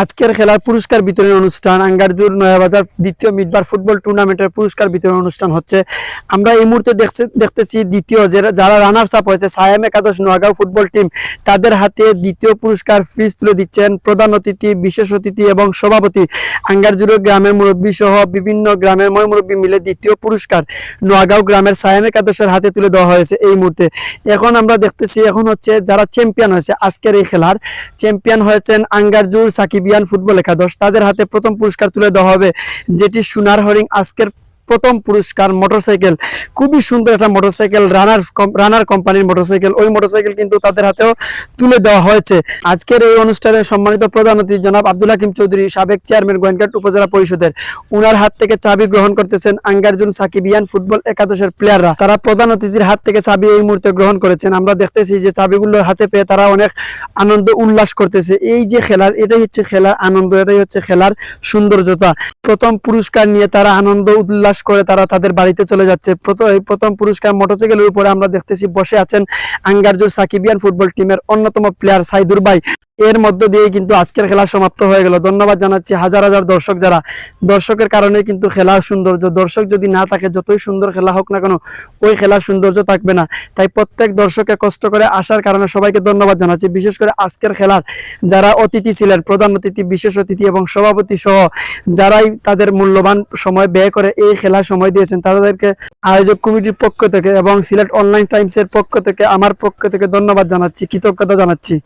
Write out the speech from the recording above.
আজকের খেলার পুরস্কার বিতরণ অনুষ্ঠান আঙ্গারজুর নয়াবাজার দ্বিতীয় মিডবার ফুটবল টুর্নামেন্টের পুরস্কার বিতরণ অনুষ্ঠান হচ্ছে। আমরা এই মুহূর্তে দেখতেছি দ্বিতীয় যারা রানার্স আপ হয়েছে, সায়াম একাদশ নোয়াগাঁও ফুটবল টিম তাদের হাতে দ্বিতীয় পুরস্কার ফ্রিজ তুলে দিচ্ছেন প্রধান অতিথি, বিশেষ অতিথি এবং সভাপতি। আঙ্গারজুর গ্রামের মুরব্বী সহ বিভিন্ন গ্রামের ময় মুরব্বী মিলে দ্বিতীয় পুরস্কার নোয়াগাঁও গ্রামের সায়াম একাদশের হাতে তুলে দেওয়া হয়েছে এই মুহূর্তে। এখন আমরা দেখতেছি, এখন হচ্ছে যারা চ্যাম্পিয়ন হয়েছে আজকের এই খেলার চ্যাম্পিয়ন হয়েছেন আঙ্গারজুর সাকিবিয়ান ফুটবল একাদশ তাদের হাতে প্রথম পুরস্কার তুলে দেওয়া হবে যেটি সোনার হরিং আজকের প্রথম পুরস্কার মোটরসাইকেল। খুবই সুন্দর একটা মোটরসাইকেল রানার রানার কোম্পানির মোটরসাইকেল। ওই মোটরসাইকেল কিন্তু তাদের হাতেও তুলে দেওয়া হয়েছে। আজকের এই অনুষ্ঠানে সম্মানিত প্রধান অতিথি জনাব আব্দুল হাকিম চৌধুরী, সাবেক চেয়ারম্যান গোয়েনঘাট উপজেলা পরিষদের। উনার হাত থেকে চাবি গ্রহণ করতেছেন আঙ্গারজুন সাকিবিয়ান ফুটবল একাদশের প্লেয়াররা তারা প্রধান অতিথির হাত থেকে চাবি এই মুহূর্তে গ্রহণ করেছেন। আমরা দেখতেছি যে চাবিগুলো হাতে পেয়ে তারা অনেক আনন্দ, উল্লাস করতেছে। এই যে খেলার, এটাই হচ্ছে খেলার আনন্দ, এটাই হচ্ছে খেলার সৌন্দর্যতা। প্রথম পুরস্কার নিয়ে তারা আনন্দ, উল্লাস করে তারা তাদের বাড়িতে চলে যাচ্ছে। প্রথম পুরস্কার মোটরসাইকেলের উপরে আমরা দেখতেছি, বসে আছেন আঙ্গারজুর সাকিবিয়ান ফুটবল টিমের অন্যতম প্লেয়ার সাইদুর ভাই। এর মধ্য দিয়ে কিন্তু আজকের খেলা সমাপ্ত হয়ে গেল। ধন্যবাদ জানাচ্ছি হাজার হাজার দর্শক যারা। দর্শকের কারণে কিন্তু খেলা সৌন্দর্য, দর্শক যদি না থাকে, যতই সুন্দর খেলা হোক না কেন, ওই খেলার সৌন্দর্য থাকবে না। তাই প্রত্যেক দর্শকে কষ্ট করে আসার কারণে সবাইকে ধন্যবাদ জানাচ্ছি। বিশেষ করে আজকের খেলার যারা অতিথি ছিলেন, প্রধান অতিথি, বিশেষ অতিথি এবং সভাপতি সহ, যারাই তাদের মূল্যবান সময় ব্যয় করে এই খেলার সময় দিয়েছেন, তাদেরকে আয়োজক কমিটির পক্ষ থেকে এবং সিলেট অনলাইন টাইমসের পক্ষ থেকে, আমার পক্ষ থেকে ধন্যবাদ জানাচ্ছি, কৃতজ্ঞতা জানাচ্ছি।